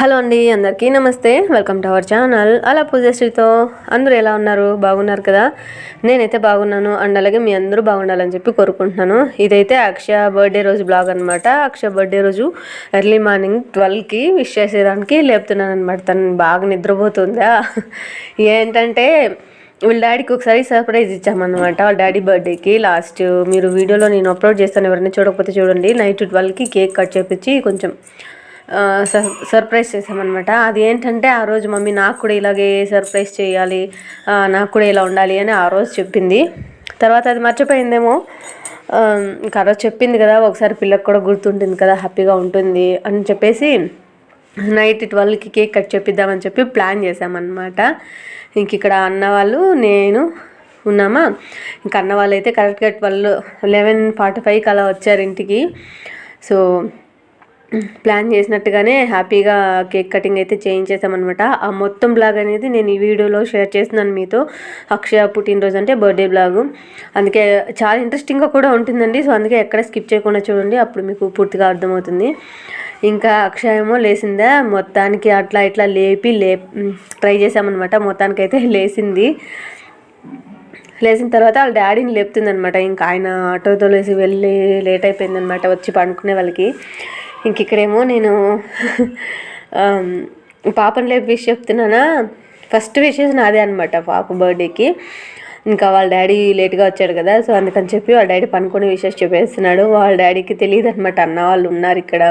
Hello అండి అందరికీ నమస్తే. Welcome to our channel. అలా పూజశ్రీతో అందరూ ఎలా ఉన్నారు? బాగున్నారు కదా? నేనైతే బాగున్నాను. అండ్ అలాగే మీ అందరూ బాగుండాలని చెప్పి కోరుకుంటున్నాను. ఇదైతే అక్షయ బర్త్డే రోజు బ్లాగ్ అనమాట అక్షయ బర్త్డే రోజు ఎర్లీ మార్నింగ్ ట్వెల్వ్కి విష్ చేసేదానికి లేపుతున్నాను అనమాట తను బాగా నిద్రపోతుందా? ఏంటంటే వీళ్ళ డాడీకి ఒకసారి సర్ప్రైజ్ ఇచ్చామన్నమాట వాళ్ళ డాడీ బర్త్డేకి. లాస్ట్ మీరు వీడియోలో నేను అప్లోడ్ చేస్తాను. ఎవరైనా చూడకపోతే చూడండి. నైట్ ట్వెల్వ్కి కేక్ కట్ చేపించి కొంచెం సర్ప్రైజ్ చేసామన్నమాట అది ఏంటంటే ఆ రోజు మమ్మీ నాకు కూడా ఇలాగే సర్ప్రైజ్ చేయాలి నాకు కూడా ఇలా ఉండాలి అని ఆ రోజు చెప్పింది. తర్వాత అది మర్చిపోయిందేమో ఇంకా ఆ రోజు చెప్పింది కదా ఒకసారి పిల్లకు కూడా గుర్తుంటుంది కదా హ్యాపీగా ఉంటుంది అని చెప్పేసి నైట్ ట్వెల్వ్కి కేక్ కట్ చేపిద్దామని చెప్పి ప్లాన్ చేసామన్నమాట ఇంక ఇక్కడ అన్న వాళ్ళు నేను ఉన్నామా? ఇంకా అన్న వాళ్ళు అయితే కరెక్ట్గా ట్వెల్వ్ లెవెన్ ఫార్టీ ఫైవ్కి అలా వచ్చారు ఇంటికి. సో ప్లాన్ చేసినట్టుగానే హ్యాపీగా కేక్ కటింగ్ అయితే చేయించేసామన్నమాట. ఆ మొత్తం బ్లాగ్ అనేది నేను ఈ వీడియోలో షేర్ చేస్తున్నాను మీతో. అక్షయ పుట్టినరోజు అంటే బర్త్డే బ్లాగ్. అందుకే చాలా ఇంట్రెస్టింగ్గా కూడా ఉంటుందండి. సో అందుకే ఎక్కడ స్కిప్ చేయకుండా చూడండి. అప్పుడు మీకు పూర్తిగా అర్థమవుతుంది. ఇంకా అక్షయమో లేసిందా మొత్తానికి అట్లా ఇట్లా లేపి లే ట్రై చేసామన్నమాట మొత్తానికైతే లేసింది లేచిన తర్వాత వాళ్ళ డాడీని లేపుతుందనమాట ఇంకా ఆయన ఆటోతో లేసి వెళ్ళి లేట్ అయిపోయిందనమాట వచ్చి పండుకునే వాళ్ళకి. ఇంక ఇక్కడేమో నేను పాపని లేపి విష్ చెప్తున్నానా? ఫస్ట్ విషెస్ నాదే అనమాట పాప బర్త్డేకి. ఇంకా వాళ్ళ డాడీ లేట్గా వచ్చాడు కదా సో అందుకని చెప్పి వాళ్ళ డాడీ పనుకొని విషెస్ చెప్పేస్తున్నాడు. వాళ్ళ డాడీకి తెలియదు అనమాట అన్న వాళ్ళు ఉన్నారు ఇక్కడ.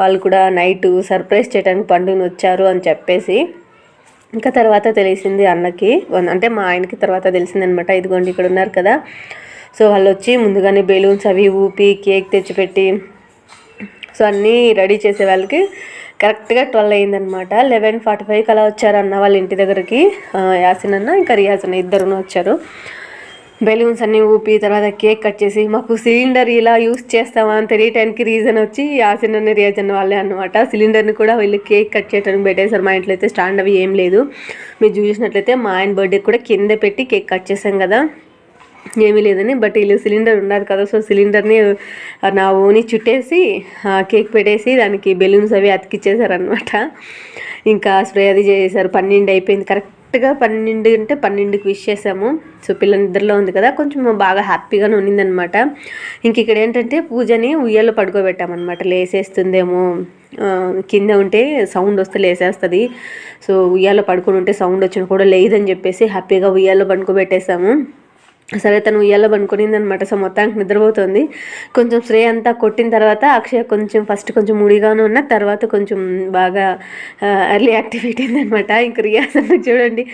వాళ్ళు కూడా నైట్ సర్ప్రైజ్ చేయడానికి పండుగను వచ్చారు అని చెప్పేసి. ఇంకా తర్వాత తెలిసింది అన్నకి వన్- అంటే మా ఆయనకి తర్వాత తెలిసిందనమాట ఇదిగోండి ఇక్కడ ఉన్నారు కదా. సో వాళ్ళు వచ్చి ముందుగానే బెలూన్స్ అవి ఊపి కేక్ తెచ్చిపెట్టి సో అన్నీ రెడీ చేసే వాళ్ళకి కరెక్ట్గా ట్వెల్వ్ అయిందనమాట లెవెన్ ఫార్టీ ఫైవ్కి అలా వచ్చారు అన్న వాళ్ళ ఇంటి దగ్గరికి. యాసిన్ అన్న ఇంకా రియాజ్ అన్న ఇద్దరును వచ్చారు. బెలూన్స్ అన్నీ ఊపి తర్వాత కేక్ కట్ చేసి మాకు సిలిండర్ ఇలా యూస్ చేస్తామా అని తెలియటానికి రీజన్ వచ్చి యాసిన్ అన్న రియాజ్ అన్న వాళ్ళే అనమాట సిలిండర్ని కూడా వీళ్ళు కేక్ కట్ చేయడానికి పెట్టేశారు. మా ఇంట్లో అయితే స్టాండ్ అవి ఏం లేదు. మీరు చూసినట్లయితే మా ఆయన బర్త్డే కూడా కింద పెట్టి కేక్ కట్ చేసాం కదా. ఏమీ లేదని బట్ వీళ్ళు సిలిండర్ ఉన్నారు కదా సో సిలిండర్ని నా ఓని చుట్టేసి కేక్ పెట్టేసి దానికి బెలూన్స్ అవి అతికిచ్చేసారనమాట ఇంకా స్ప్రే అది చేసేసారు పన్నెండు అయిపోయింది. కరెక్ట్గా పన్నెండు అంటే పన్నెండుకి విష్ చేసాము. సో పిల్ల నిద్రలో ఉంది కదా కొంచెం బాగా హ్యాపీగానే ఉన్నిందనమాట ఇంక ఇక్కడ ఏంటంటే పూజని ఉయ్యాలో పడుకోబెట్టామన్నమాట. లేసేస్తుందేమో కింద ఉంటే సౌండ్ వస్తే లేసేస్తుంది. సో ఉయ్యాలో పడుకొని ఉంటే సౌండ్ వచ్చినా కూడా లేదని చెప్పేసి హ్యాపీగా ఉయ్యాలో పడుకోబెట్టేసాము. సరే తను ఉయ్యాలో పనుకునింది అనమాట సో మొత్తానికి నిద్రపోతుంది. కొంచెం స్ప్రే అంతా కొట్టిన తర్వాత అక్షయ కొంచెం ఫస్ట్ కొంచెం ముడిగానే ఉన్న తర్వాత కొంచెం బాగా ఎర్లీ యాక్టివేట్ అయిందనమాట. ఇంక రియాజ్ చూడండి.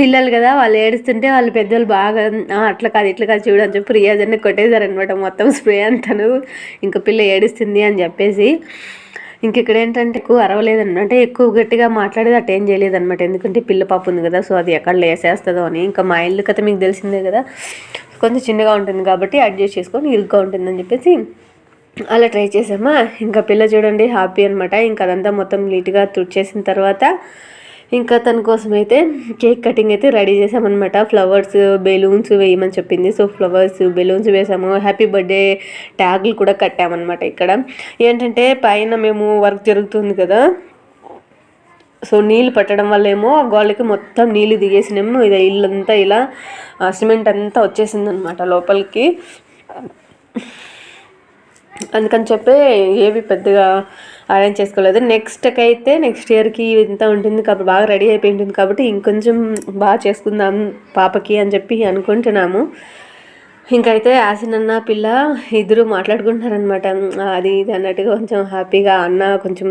పిల్లలు కదా వాళ్ళు ఏడుస్తుంటే వాళ్ళు పెద్దవాళ్ళు బాగా అట్లా కాదు ఇట్లా కాదు చూడని చెప్పి రియాజ్ కొట్టేశారనమాట. మొత్తం స్ప్రే అంతను. ఇంకా పిల్ల ఏడుస్తుంది అని చెప్పేసి. ఇంక ఇక్కడ ఏంటంటే ఎక్కువ అరవలేదన్నమాట అంటే ఎక్కువ గట్టిగా మాట్లాడేది అటు ఏం చేయలేదన్నమాట. ఎందుకంటే పిల్ల పాప ఉంది కదా సో అది ఎక్కడ లేసేస్తుందో అని. ఇంకా మా ఇల్లు కథ మీకు తెలిసిందే కదా. కొంచెం చిన్నగా ఉంటుంది కాబట్టి అడ్జస్ట్ చేసుకొని ఇరుగ్గా ఉంటుందని చెప్పేసి అలా ట్రై చేసామా ఇంకా పిల్ల చూడండి హ్యాపీ అనమాట ఇంకా అదంతా మొత్తం నీట్గా తుడిచేసిన తర్వాత ఇంకా తన కోసం అయితే కేక్ కటింగ్ అయితే రెడీ చేసామన్నమాట. ఫ్లవర్స్ బెలూన్స్ వేయమని చెప్పింది. సో ఫ్లవర్స్ బెలూన్స్ వేసాము. హ్యాపీ బర్త్డే ట్యాగులు కూడా కట్టామన్నమాట ఇక్కడ. ఏంటంటే పైన మేము వర్క్ జరుగుతుంది కదా. సో నీళ్ళు పట్టడం వల్ల ఏమో ఆ గోళ్ళకి మొత్తం నీళ్ళు దిగేసినేమో. ఇది ఇల్లంతా ఇలా సిమెంట్ అంతా వచ్చేసింది అనమాట లోపలికి. అందుకని చెప్పి ఏవి పెద్దగా అరేంజ్ చేసుకోలేదు. నెక్స్ట్కి అయితే నెక్స్ట్ ఇయర్కి ఇంత ఉంటుంది కాబట్టి బాగా రెడీ అయిపోయి ఉంటుంది కాబట్టి ఇంకొంచెం బాగా చేసుకుందాం పాపకి అని చెప్పి అనుకుంటున్నాము. ఇంకైతే యాసిన్ అన్న పిల్ల ఇద్దరు మాట్లాడుకుంటున్నారనమాట అది ఇది అన్నట్టుగా కొంచెం హ్యాపీగా అన్న కొంచెం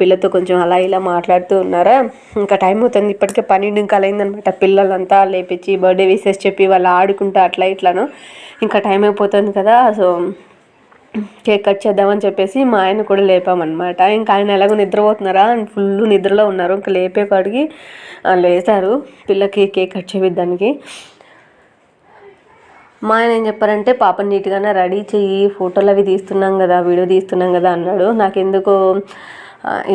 పిల్లతో కొంచెం అలా ఇలా మాట్లాడుతూ ఉన్నారా? ఇంకా టైం అవుతుంది. ఇప్పటికే పన్నెండు ఇంకా అయిందనమాట పిల్లలంతా లేపించి బర్త్డే విషెస్ చెప్పి వాళ్ళు ఆడుకుంటూ అట్లా ఇట్లాను. ఇంకా టైం అయిపోతుంది కదా సో కేక్ కట్ చేద్దామని చెప్పేసి మా ఆయన కూడా లేపామన్నమాట. ఇంకా ఆయన ఎలాగో నిద్రపోతున్నారా? ఫుల్ నిద్రలో ఉన్నారు. ఇంకా లేపేపాటికి ఆ, లేచారు పిల్లకి కేక్ కట్ చేపిద్దానికి. మా ఆయన ఏం చెప్పారంటే పాపని నీట్గానే రెడీ చెయ్యి ఫోటోలు అవి తీస్తున్నాం కదా వీడియో తీస్తున్నాం కదా అన్నాడు. నాకెందుకో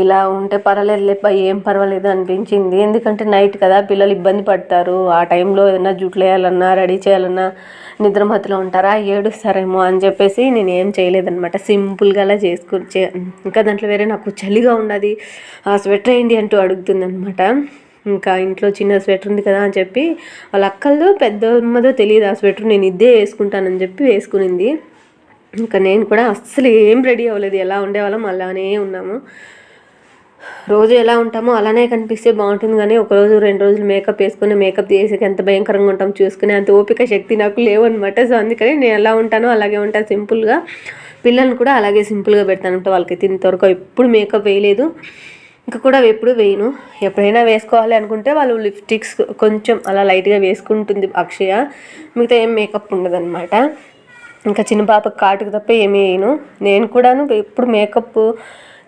ఇలా ఉంటే పర్వాలేదు లేప ఏం పర్వాలేదు అనిపించింది. ఎందుకంటే నైట్ కదా పిల్లలు ఇబ్బంది పడతారు. ఆ టైంలో ఏదైనా జుట్లు వేయాలన్నా రెడీ చేయాలన్నా నిద్రమత్తులో ఉంటారా? ఏడుస్తారేమో అని చెప్పేసి నేను ఏం చేయలేదనమాట సింపుల్గా అలా చేసుకు చే ఇంకా దాంట్లో వేరే నాకు చలిగా ఉన్నది. ఆ స్వెటర్ ఏంటి అంటూ అడుగుతుంది అనమాట ఇంకా ఇంట్లో చిన్న స్వెటర్ ఉంది కదా అని చెప్పి వాళ్ళ అక్కలదో పెద్దమ్మదో తెలియదు ఆ స్వెటర్ నేను ఇదే వేసుకుంటానని చెప్పి వేసుకునింది. ఇంకా నేను కూడా అస్సలు ఏం రెడీ అవ్వలేదు. ఎలా ఉండేవాళ్ళం అలానే ఉన్నాము. రోజు ఎలా ఉంటామో అలానే కనిపిస్తే బాగుంటుంది కానీ ఒకరోజు రెండు రోజులు మేకప్ వేసుకుని మేకప్ చేసేకి ఎంత భయంకరంగా ఉంటాం చూసుకునే అంత ఓపిక శక్తి నాకు లేవన్నమాట. సో అందుకని నేను ఎలా ఉంటానో అలాగే ఉంటాను సింపుల్గా. పిల్లల్ని కూడా అలాగే సింపుల్గా పెడతానంట వాళ్ళకి ఇంతవరకు ఎప్పుడు మేకప్ వేయలేదు. ఇంకా కూడా ఎప్పుడు వేయను. ఎప్పుడైనా వేసుకోవాలి అనుకుంటే వాళ్ళు లిప్స్టిక్స్ కొంచెం అలా లైట్గా వేసుకుంటుంది అక్షయ. మిగతా ఏం మేకప్ ఉండదన్నమాట. ఇంకా చిన్న పాపకి కాటుకు తప్ప ఏమీ వేయను. నేను కూడాను ఎప్పుడు మేకప్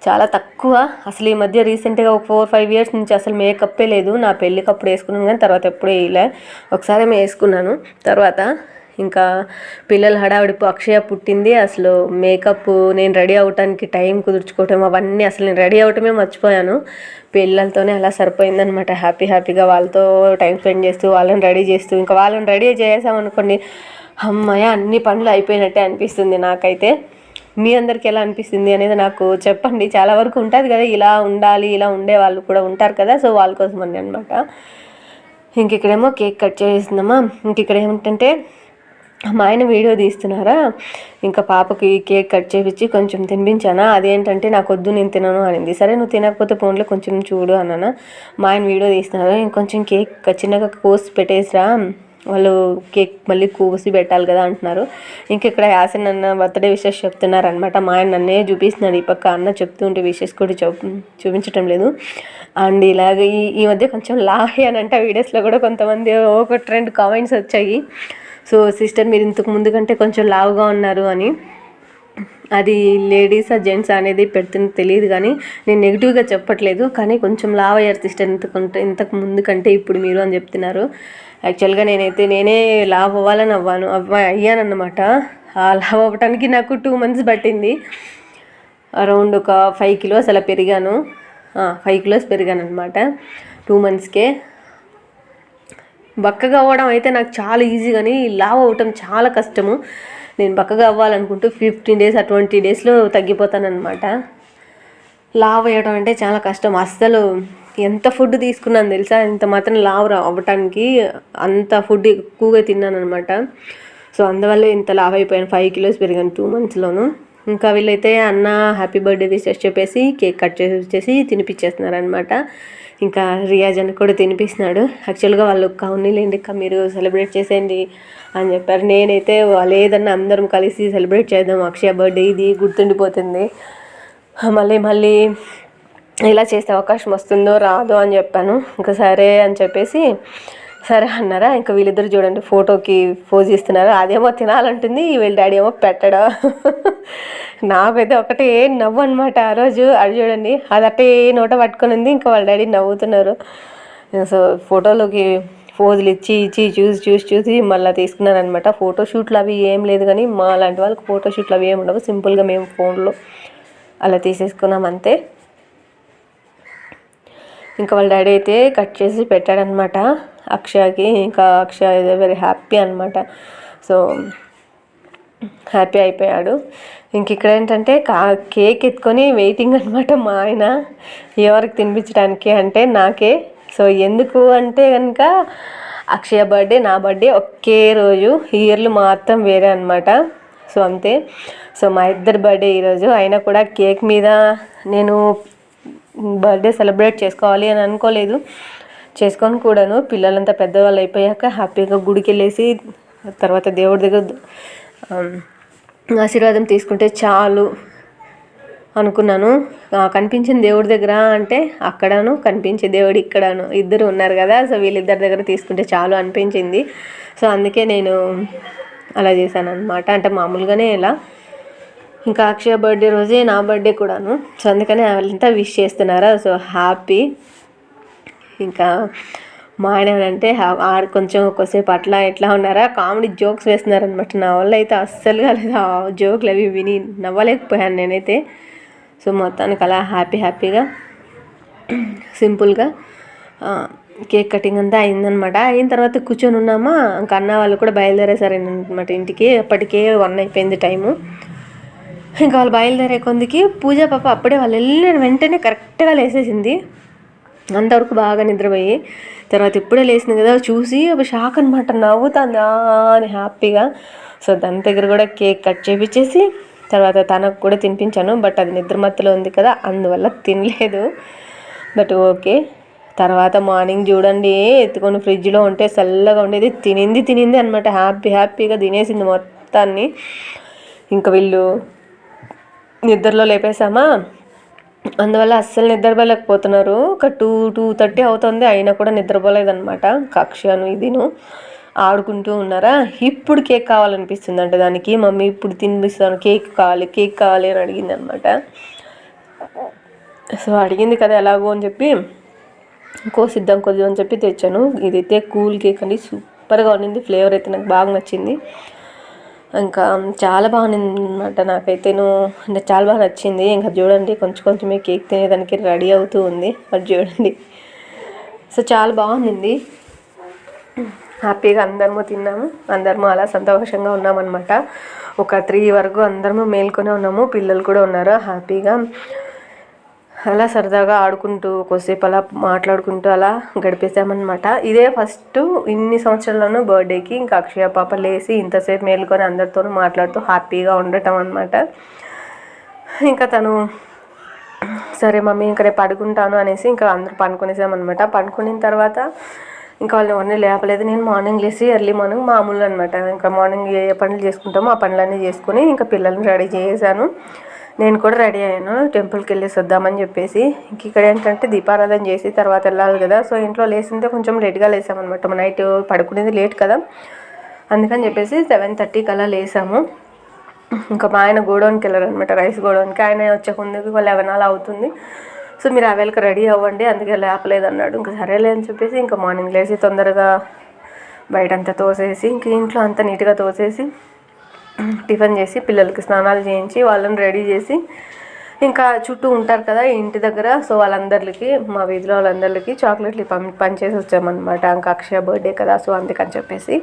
చాలా తక్కువ. అసలు ఈ మధ్య రీసెంట్గా ఒక ఫోర్ ఫైవ్ ఇయర్స్ నుంచి అసలు మేకప్పే లేదు. నా పెళ్ళికి అప్పుడు వేసుకున్నాను కానీ తర్వాత ఎప్పుడూ వేయలే. ఒకసారి వేసుకున్నాను. తర్వాత ఇంకా పిల్లల హడావిడి అక్షయ పుట్టింది. అసలు మేకప్ నేను రెడీ అవటానికి టైం కుదుర్చుకోవటం అవన్నీ అసలు నేను రెడీ అవటమే మర్చిపోయాను. పిల్లలతోనే అలా సరిపోయిందనమాట హ్యాపీ హ్యాపీగా వాళ్ళతో టైం స్పెండ్ చేస్తూ వాళ్ళని రెడీ చేస్తూ ఇంకా వాళ్ళని రెడీ చేసామనుకోండి అమ్మాయ అన్ని పనులు అయిపోయినట్టే అనిపిస్తుంది నాకైతే. మీ అందరికి ఎలా అనిపిస్తుంది అనేది నాకు చెప్పండి. చాలా వరకు ఉంటుంది కదా ఇలా ఉండాలి ఇలా ఉండే వాళ్ళు కూడా ఉంటారు కదా సో వాళ్ళ కోసం అని అనమాట ఇంక ఇక్కడేమో కేక్ కట్ చేస్తుందమ్మా ఇంక ఇక్కడ ఏమిటంటే మా ఆయన వీడియో తీస్తున్నారా? ఇంకా పాపకి కేక్ కట్ చేపించి కొంచెం తినిపించానా? అదేంటంటే నాకు వద్దు నేను తినను అనింది. సరే నువ్వు తినకపోతే ఫోన్లో కొంచెం చూడు అన్నానా? మా ఆయన వీడియో తీస్తున్నారు ఇంకొంచెం కేక్ చిన్నగా కోసి పెట్టేసిరా? వాళ్ళు కేక్ మళ్ళీ కూసి పెట్టాలి కదా అంటున్నారు. ఇంక ఇక్కడ యాసిన్ అన్న బర్త్డే విషెస్ చెప్తున్నారు అనమాట మా ఆయన నన్నే చూపిస్తున్నాడు ఈ పక్క అన్న చెప్తూ ఉంటే విషెస్ కూడా చూ చూపించటం లేదు. అండ్ ఇలాగ ఈ ఈ మధ్య కొంచెం లాహి అని అంటే వీడియోస్లో కూడా కొంతమంది ఒక ట్రెండ్ కామెంట్స్ వచ్చాయి. సో సిస్టర్ మీరు ఇంతకు ముందు కంటే కొంచెం లావుగా ఉన్నారు అని. అది లేడీస్ ఆ జెంట్స్ అనేది పెడుతుంది తెలియదు కానీ నేను నెగిటివ్గా చెప్పట్లేదు కానీ కొంచెం లావ్ అయ్యారు సిస్టర్ ఇంతకుంటే ఇంతకు ముందు కంటే ఇప్పుడు మీరు అని చెప్తున్నారు. యాక్చువల్గా నేనైతే నేనే లావ్ అవ్వాలని అవ్వాను అవ్వ అయ్యానన్నమాట. ఆ లావ్ అవ్వటానికి నాకు టూ మంత్స్ పట్టింది. అరౌండ్ ఒక ఫైవ్ కిలోస్ అలా పెరిగాను. ఫైవ్ కిలోస్ పెరిగాను అనమాట టూ మంత్స్కే బక్కగా అవ్వడం అయితే నాకు చాలా ఈజీ కానీ లావ్ అవ్వటం చాలా కష్టము. నేను బక్కగా అవ్వాలనుకుంటూ ఫిఫ్టీన్ డేస్ ఆ ట్వంటీ డేస్లో తగ్గిపోతానమాట లావ్ అయ్యడం అంటే చాలా కష్టం. అస్సలు ఎంత ఫుడ్ తీసుకున్నాను తెలుసా? ఇంత మాత్రం లావ్ రా అవ్వటానికి అంత ఫుడ్ ఎక్కువగా తిన్నాను అనమాట సో అందువల్ల ఇంత లావ్ అయిపోయాను. ఫైవ్ కిలోస్ పెరిగాను టూ మంత్స్లోనూ ఇంకా వీళ్ళైతే అన్న హ్యాపీ బర్త్డే విషెస్ చెప్పేసి కేక్ కట్ చేసి వచ్చేసి తినిపించేస్తున్నారనమాట ఇంకా రియాజ్ అని కూడా తినిపిస్తున్నాడు. యాక్చువల్గా వాళ్ళు లేండి ఇంకా మీరు సెలబ్రేట్ చేసేయండి అని చెప్పారు. నేనైతే లేదన్న అందరం కలిసి సెలబ్రేట్ చేద్దాం అక్షయ బర్త్డే ఇది గుర్తుండిపోతుంది. మళ్ళీ మళ్ళీ ఇలా చేసే అవకాశం వస్తుందో రాదో అని చెప్పాను. ఇంకా సరే అని చెప్పేసి సరే అన్నారా? ఇంకా వీళ్ళిద్దరు చూడండి ఫోటోకి పోజ్ ఇస్తున్నారు అదేమో తినాలంటుంది వీళ్ళ డాడీ ఏమో పెట్టడా? నాకైతే ఒకటే నవ్వు అనమాట ఆ రోజు. అది చూడండి అది అట్టే నోట పట్టుకొని ఉంది ఇంకా వాళ్ళ డాడీ నవ్వుతున్నారు. సో ఫోటోలోకి పోజులు ఇచ్చి ఇచ్చి చూసి చూసి చూసి మళ్ళీ తీసుకున్నారనమాట ఫోటోషూట్లు అవి ఏం లేదు కానీ మా లాంటి వాళ్ళకి ఫోటోషూట్లు అవి ఏమి ఉండవు. సింపుల్గా మేము ఫోన్లో అలా తీసేసుకున్నాం అంతే. ఇంకా వాళ్ళ డాడీ అయితే కట్ చేసి పెట్టాడనమాట అక్షయకి ఇంకా అక్షయ ఇదే వెరీ హ్యాపీ అనమాట సో హ్యాపీ అయిపోయాడు. ఇంక ఇక్కడ ఏంటంటే కా కేక్ ఎత్తుకొని వెయిటింగ్ అనమాట మా ఆయన. ఎవరికి తినిపించడానికి అంటే నాకే. సో ఎందుకు అంటే కనుక అక్షయ బర్త్డే నా బర్త్డే ఒకే రోజు ఇయర్లు మాత్రం వేరే అనమాట సో అంతే. సో మా ఇద్దరు బర్త్డే ఈరోజు అయినా కూడా కేక్ మీద నేను బర్త్డే సెలబ్రేట్ చేసుకోవాలి అని అనుకోలేదు. చేసుకొని కూడాను పిల్లలంతా పెద్దవాళ్ళు అయిపోయాక హ్యాపీగా గుడికి వెళ్ళేసి తర్వాత దేవుడి దగ్గర ఆశీర్వాదం తీసుకుంటే చాలు అనుకున్నాను. కనిపించిన దేవుడి దగ్గర అంటే అక్కడను కనిపించే దేవుడు ఇక్కడను. ఇద్దరు ఉన్నారు కదా సో వీళ్ళిద్దరి దగ్గర తీసుకుంటే చాలు అనిపించింది. సో అందుకే నేను అలా చేశాను అనమాట అంటే మామూలుగానే ఇలా. ఇంకా అక్షయ బర్త్డే రోజే నా బర్త్డే కూడాను. సో అందుకని వాళ్ళంతా విష్ చేస్తున్నారా? So happy. ఇంకా మా ఆయన అంటే ఆడ కొంచెం ఒక్కసేపు అట్లా ఎట్లా ఉన్నారా? కామెడీ జోక్స్ వేస్తున్నారనమాట నా వల్ల అయితే అస్సలు కాలేదు. ఆ జోకులు అవి విని నవ్వలేకపోయాను నేనైతే. సో మొత్తానికి అలా హ్యాపీ హ్యాపీగా సింపుల్గా కేక్ కటింగ్ అంతా అయిందనమాట అయిన తర్వాత కూర్చొని ఉన్నామా? ఇంకా అన్న వాళ్ళు కూడా బయలుదేరేసారనమాట ఇంటికి. అప్పటికే వన్ అయిపోయింది టైము. ఇంకా వాళ్ళు బయలుదేరే కొందికి పూజ పాప అప్పుడే వాళ్ళు వెళ్ళిన వెంటనే కరెక్ట్గా లేసేసింది. అంతవరకు బాగా నిద్రపోయి తర్వాత ఇప్పుడే లేచింది కదా చూసి ఒక షాక్ అనమాట నవ్వుతుంది అని హ్యాపీగా. సో దాని దగ్గర కూడా కేక్ కట్ చేపించేసి తర్వాత తనకు కూడా తినిపించాను బట్ అది నిద్ర మత్తులో ఉంది కదా అందువల్ల తినలేదు. But okay. తర్వాత మార్నింగ్ చూడండి ఎత్తుకొని ఫ్రిడ్జ్లో ఉంటే చల్లగా ఉండేది తినింది తినింది అనమాట హ్యాపీ హ్యాపీగా తినేసింది మొత్తాన్ని. ఇంకా వీళ్ళు నిద్రలో లేపేసామా అందువల్ల అస్సలు నిద్రపోలేకపోతున్నారు. ఒక టూ టూ థర్టీ అవుతుంది. అయినా కూడా నిద్రపోలేదనమాట కక్షను ఇదిను. ఆడుకుంటూ ఉన్నారా? ఇప్పుడు కేక్ కావాలనిపిస్తుంది అంటే దానికి. మమ్మీ ఇప్పుడు తినిపిస్తాను. కేక్ కావాలి కేక్ కావాలి అని అడిగింది అనమాట సో అడిగింది కదా ఎలాగో అని చెప్పి కోసిద్దాం కొద్దిగా అని చెప్పి తెచ్చాను. ఇదైతే కూల్ కేక్ అండి. సూపర్గా ఉండింది. ఫ్లేవర్ అయితే నాకు బాగా నచ్చింది. ఇంకా చాలా బాగుంది అనమాట నాకైతేను. అంటే చాలా బాగా నచ్చింది. ఇంకా చూడండి కొంచెం కొంచెమే కేక్ తినేదానికి రెడీ అవుతూ ఉంది. అది చూడండి. సో చాలా బాగుంది హ్యాపీగా అందరము తిన్నాము. అందరము అలా సంతోషంగా ఉన్నామన్నమాట. ఒక త్రీ వరకు అందరము మేల్కొనే ఉన్నాము. పిల్లలు కూడా ఉన్నారు. హ్యాపీగా. అలా సరదాగా ఆడుకుంటూ కొద్దిసేపు అలా మాట్లాడుకుంటూ అలా గడిపేసామన్నమాట ఇదే ఫస్ట్ ఇన్ని సంవత్సరాల్లోనూ బర్త్డేకి ఇంకా అక్షయ పాప లేచి ఇంతసేపు మేలుకొని అందరితోనూ మాట్లాడుతూ హ్యాపీగా ఉండటం అనమాట ఇంకా తను సరే మమ్మీ ఇంకా రేపు పడుకుంటాను అనేసి ఇంకా అందరూ పనుకునేసామన్నమాట. పడుకున్న తర్వాత ఇంకా వాళ్ళని ఎవరిని లేపలేదు. నేను మార్నింగ్ లేచి ఎర్లీ మార్నింగ్ మామూలు అనమాట ఇంకా మార్నింగ్ ఏ పనులు చేసుకుంటామో ఆ పనులన్నీ చేసుకుని ఇంకా పిల్లల్ని రెడీ చేశాను నేను కూడా రెడీ అయ్యాను. టెంపుల్కి వెళ్ళేసి వద్దామని చెప్పేసి. ఇంక ఇక్కడ ఏంటంటే దీపారాధన చేసి తర్వాత వెళ్ళాలి కదా. సో ఇంట్లో లేసిందే కొంచెం లేట్గా లేసామన్నమాట. నైట్ పడుకునేది లేట్ కదా. అందుకని చెప్పేసి సెవెన్ థర్టీకి అలా లేసాము. ఇంకా మా ఆయన గోడౌన్కి వెళ్ళారు అనమాట రైస్ గోడౌన్కి. ఆయన వచ్చే ముందుకు లెవెన్ అలా అవుతుంది. సో మీరు ఆ రెడీ అవ్వండి. అందుకే లేపలేదు అన్నాడు ఇంకా సరేలే అని చెప్పేసి ఇంకా మార్నింగ్ లేచి తొందరగా బయట అంతా తోసేసి ఇంక ఇంట్లో అంతా నీట్గా తోసేసి టిఫిన్ చేసి పిల్లలకి స్నానాలు చేయించి వాళ్ళని రెడీ చేసి ఇంకా చుట్టూ ఉంటారు కదా ఇంటి దగ్గర. సో వాళ్ళందరికి మా వీధిలో వాళ్ళందరికీ చాక్లెట్లు పం పంచేసి వచ్చామన్నమాట. ఇంకా అక్షయ బర్త్డే కదా సో అందుకని చెప్పేసి.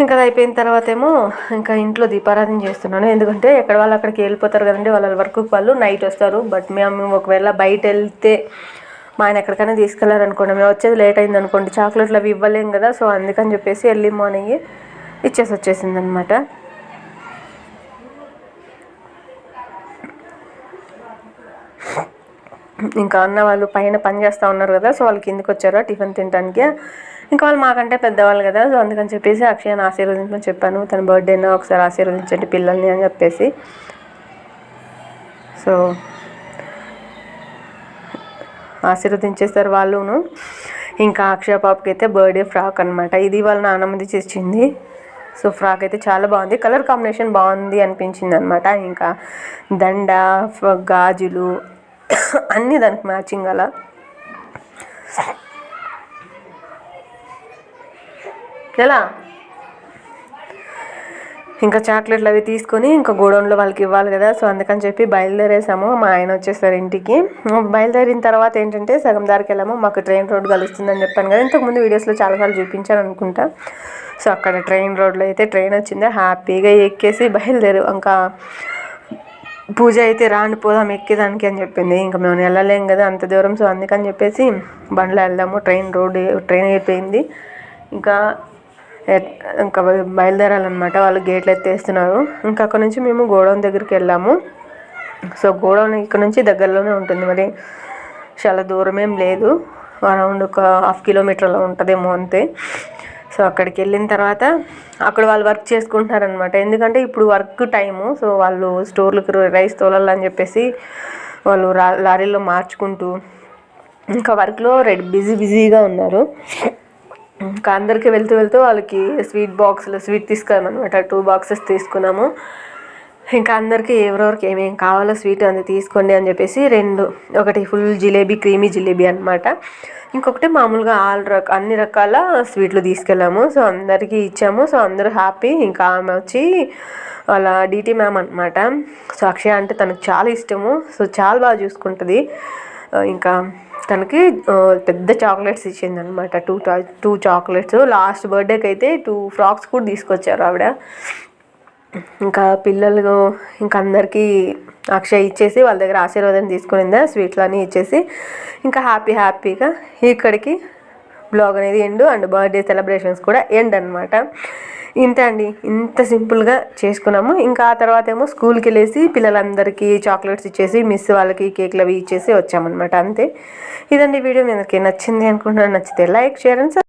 ఇంకా అది అయిపోయిన తర్వాత ఏమో ఇంకా ఇంట్లో దీపారాధన చేస్తున్నాను. ఎందుకంటే ఎక్కడ వాళ్ళు అక్కడికి వెళ్ళిపోతారు కదండి వాళ్ళ వర్క్ వాళ్ళు నైట్ వస్తారు. బట్ మేము ఒకవేళ బయట వెళ్తే మా ఆయన ఎక్కడికైనా తీసుకెళ్ళారనుకోండి మేము వచ్చేది లేట్ అయింది అనుకోండి చాక్లెట్లు అవి ఇవ్వలేం కదా. సో అందుకని చెప్పేసి ఎర్లీ మార్నింగ్ ఇచ్చేసి వచ్చేసింది అనమాట ఇంకా అన్న వాళ్ళు పైన పని చేస్తూ ఉన్నారు కదా సో వాళ్ళు కిందకి వచ్చారు టిఫిన్ తినడానికి ఇంకా వాళ్ళు మాకంటే పెద్దవాళ్ళు కదా సో అందుకని చెప్పేసి అక్షయని ఆశీర్వదించమని చెప్పాను. తన బర్త్డేనో ఒకసారి ఆశీర్వదించండి పిల్లల్ని అని చెప్పేసి. సో ఆశీర్వదించేస్తారు వాళ్ళును. ఇంకా అక్షయ పాపకి అయితే బర్త్డే ఫ్రాక్ అనమాట ఇది వాళ్ళ నాన్నమ్మది చేసింది. సో ఫ్రాక్ అయితే చాలా బాగుంది. కలర్ కాంబినేషన్ బాగుంది అనిపించింది అనమాట ఇంకా దండ గాజులు అన్నీ దానికి మ్యాచింగ్ అలా. ఎలా? ఇంకా చాక్లెట్లు అవి తీసుకొని ఇంకా గోడౌన్లో వాళ్ళకి ఇవ్వాలి కదా. సో అందుకని చెప్పి బయలుదేరేసాము. మా ఆయన వచ్చేసారు ఇంటికి. బయలుదేరిన తర్వాత ఏంటంటే సగం దారికి వెళ్ళాము. మాకు ట్రైన్ రోడ్ కలుస్తుందని చెప్పాను కదా. ఇంతకుముందు వీడియోస్లో చాలాసార్లు చూపించాను అనుకుంటా. సో అక్కడ ట్రైన్ రోడ్లో అయితే ట్రైన్ వచ్చింది. హ్యాపీగా ఎక్కేసి బయలుదేరు. ఇంకా పూజ అయితే రాను పోదాం ఎక్కేదానికి అని చెప్పింది. ఇంకా మేము వెళ్ళలేం కదా అంత దూరం. సో అందుకని చెప్పేసి బండ్లో వెళ్దాము. ట్రైన్ రోడ్ ట్రైన్ అయిపోయింది. ఇంకా ఇంకా బయలుదేరాలన్నమాట. వాళ్ళు గేట్లు ఎత్తేస్తున్నారు. ఇంకా అక్కడ నుంచి మేము గోడౌన్ దగ్గరికి వెళ్ళాము. సో గోడౌన్ ఇక్కడ నుంచి దగ్గరలోనే ఉంటుంది. మరి చాలా దూరం ఏం లేదు. అరౌండ్ ఒక హాఫ్ కిలోమీటర్లో ఉంటుందేమో అంతే. సో అక్కడికి వెళ్ళిన తర్వాత అక్కడ వాళ్ళు వర్క్ చేసుకుంటున్నారనమాట ఎందుకంటే ఇప్పుడు వర్క్ టైము. సో వాళ్ళు స్టోర్లకు రైస్ తోలాలని చెప్పేసి వాళ్ళు లారీలో మార్చుకుంటూ ఇంకా వర్క్లో రెడీ బిజీ బిజీగా ఉన్నారు. ఇంకా అందరికీ వెళ్తూ వెళ్తూ వాళ్ళకి స్వీట్ బాక్స్లో స్వీట్ తీసుకున్నాం అనమాట టూ బాక్సెస్ తీసుకున్నాము. ఇంకా అందరికీ ఎవరెవరికి ఏమేమి కావాలో స్వీట్ అది తీసుకోండి అని చెప్పేసి రెండు ఒకటి ఫుల్ జిలేబీ క్రీమీ జిలేబీ అనమాట ఇంకొకటి మామూలుగా ఆల్ రక అన్ని రకాల స్వీట్లు తీసుకెళ్ళాము. సో అందరికీ ఇచ్చాము. సో అందరూ హ్యాపీ. ఇంకా ఆమె వచ్చి వాళ్ళ డీటీ మ్యామ్ అనమాట సో అక్షయ అంటే తనకు చాలా ఇష్టము. సో చాలా బాగా చూసుకుంటుంది. ఇంకా తనకి పెద్ద చాక్లెట్స్ ఇచ్చింది అనమాట టూ టూ చాక్లెట్స్. లాస్ట్ బర్త్డేకి అయితే టూ ఫ్రాక్స్ కూడా తీసుకొచ్చారు ఆవిడ. ఇంకా పిల్లలు ఇంకా అందరికీ అక్షయ్ ఇచ్చేసి వాళ్ళ దగ్గర ఆశీర్వాదం తీసుకునిందా స్వీట్లు అన్నీ ఇచ్చేసి ఇంకా హ్యాపీ హ్యాపీగా ఇక్కడికి బ్లాగ్ అనేది ఎండ్ అండ్ బర్త్డే సెలబ్రేషన్స్ కూడా ఎండ్ అనమాట ఇంతే అండి. ఇంత సింపుల్గా చేసుకున్నాము. ఇంకా ఆ తర్వాత ఏమో స్కూల్కి వెళ్ళేసి పిల్లలందరికీ చాక్లెట్స్ ఇచ్చేసి మిస్ వాళ్ళకి కేక్లు అవి ఇచ్చేసి వచ్చామన్నమాట. అంతే. ఇదండి వీడియో. మీ అందరికీ నచ్చింది అనుకుంటున్నాను. నచ్చితే లైక్ షేర్ అండ్